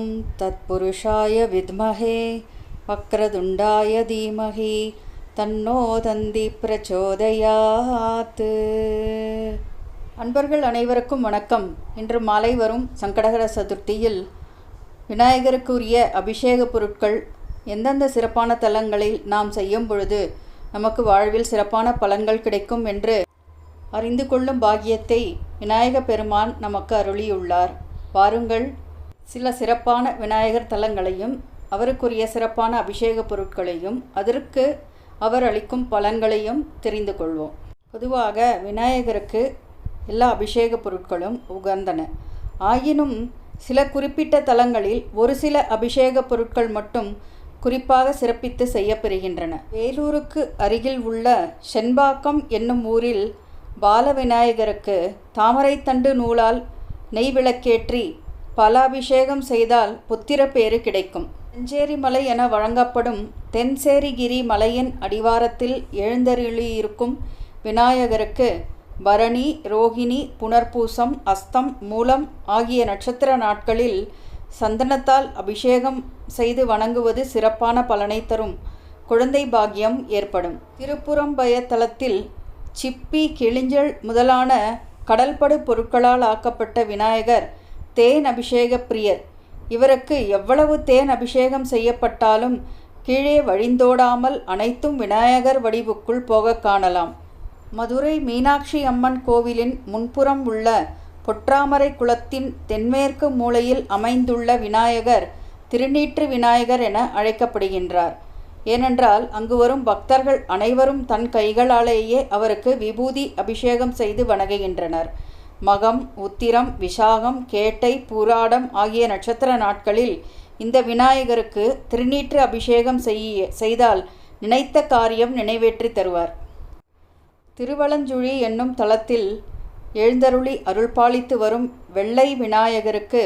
ॐ तत्पुरुषाय विद्महे वक्रतुण्डाय धीमहि தன்னோ தந்தி பிரச்சோதயாத் அன்பர்கள் அனைவருக்கும் வணக்கம் இன்று மாலை வரும் சங்கடகர சதுர்த்தியில் விநாயகருக்குரிய அபிஷேக பொருட்கள் எந்தெந்த சிறப்பான தலங்களில் நாம் செய்யும் பொழுது நமக்கு வாழ்வில் சிறப்பான பலன்கள் கிடைக்கும் என்று அறிந்து கொள்ளும் பாக்கியத்தை விநாயக பெருமான் நமக்கு அருளியுள்ளார் வாருங்கள் சில சிறப்பான விநாயகர் தலங்களையும் அவருக்குரிய சிறப்பான அபிஷேக பொருட்களையும் அதற்கு அவர் அளிக்கும் பலன்களையும் தெரிந்து கொள்வோம். பொதுவாக விநாயகருக்கு எல்லா அபிஷேக பொருட்களும் உகந்தன. ஆயினும் சில குறிப்பிட்ட தலங்களில் ஒரு சில அபிஷேக பொருட்கள் மட்டும் குறிப்பாக சிறப்பித்து செய்யப்பெறுகின்றன. வேலூருக்கு அருகில் உள்ள செண்பாக்கம் என்னும் ஊரில் பால விநாயகருக்கு தாமரைத்தண்டு நூலால் நெய் விளக்கேற்றி பல அபிஷேகம் செய்தால் புத்திர பேறு கிடைக்கும். செஞ்சேரி மலை என வழங்கப்படும் தென்சேரிகிரி மலையின் அடிவாரத்தில் எழுந்தருளியிருக்கும் விநாயகருக்கு பரணி ரோகிணி புனர்பூசம் அஸ்தம் மூலம் ஆகிய நட்சத்திர நாட்களில் சந்தனத்தால் அபிஷேகம் செய்து வணங்குவது சிறப்பான பலனை தரும். குழந்தை பாக்கியம் ஏற்படும். திருப்புறம்பய தலத்தில் சிப்பி கிளிஞ்சல் முதலான கடல்படு பொருட்களால் ஆக்கப்பட்ட விநாயகர் தேன் அபிஷேக பிரியர். இவருக்கு எவ்வளவு தேன் அபிஷேகம் செய்யப்பட்டாலும் கீழே வழிந்தோடாமல் அனைத்தும் விநாயகர் வடிவுக்குள் போக காணலாம். மதுரை மீனாட்சி அம்மன் கோவிலின் முன்புறம் உள்ள பொற்றாமரை குளத்தின் தென்மேற்கு மூலையில் அமைந்துள்ள விநாயகர் திருநீற்று விநாயகர் என அழைக்கப்படுகின்றார். ஏனென்றால் அங்கு வரும் பக்தர்கள் அனைவரும் தன் கைகளாலேயே அவருக்கு விபூதி அபிஷேகம் செய்து வணங்குகின்றனர். மகம் உத்திரம் விசாகம் கேட்டை பூராடம் ஆகிய நட்சத்திர நாட்களில் இந்த விநாயகருக்கு திருநீற்று அபிஷேகம் செய்ய செய்தால் நினைத்த காரியம் நிறைவேற்றி தருவார். திருவலஞ்சுழி என்னும் தலத்தில் எழுந்தருளி அருள்பாலித்து வரும் வெள்ளை விநாயகருக்கு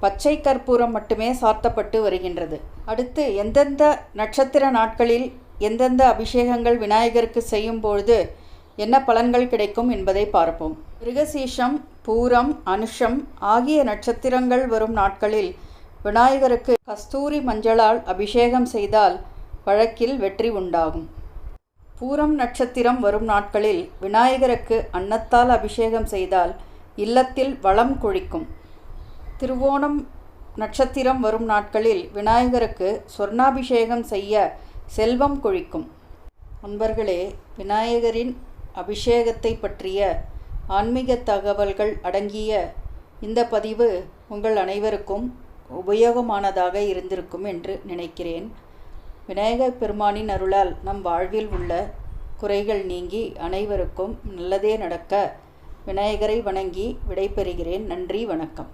பச்சை கற்பூரம் மட்டுமே சாத்தப்பட்டு வருகின்றது. அடுத்து எந்தெந்த நட்சத்திர நாட்களில் எந்தெந்த அபிஷேகங்கள் விநாயகருக்கு செய்யும் பொழுது என்ன பலன்கள் கிடைக்கும் என்பதை பார்ப்போம். மிருகசீஷம் பூரம் அனுஷம் ஆகிய நட்சத்திரங்கள் வரும் நாட்களில் விநாயகருக்கு கஸ்தூரி மஞ்சளால் அபிஷேகம் செய்தால் வழக்கில் வெற்றி உண்டாகும். பூரம் நட்சத்திரம் வரும் நாட்களில் விநாயகருக்கு அன்னத்தால் அபிஷேகம் செய்தால் இல்லத்தில் வளம் கொழிக்கும். திருவோணம் நட்சத்திரம் வரும் நாட்களில் விநாயகருக்கு சொர்ணாபிஷேகம் செய்ய செல்வம் கொழிக்கும். நண்பர்களே விநாயகரின் அபிஷேகத்தை பற்றிய ஆன்மீக தகவல்கள் அடங்கிய இந்த பதிவு உங்கள் அனைவருக்கும் உபயோகமானதாக இருந்திருக்கும் என்று நினைக்கிறேன். விநாயகர் பெருமானின் அருளால் நம் வாழ்வில் உள்ள குறைகள் நீங்கி அனைவருக்கும் நல்லதே நடக்க விநாயகரை வணங்கி விடைபெறுகிறேன். நன்றி வணக்கம்.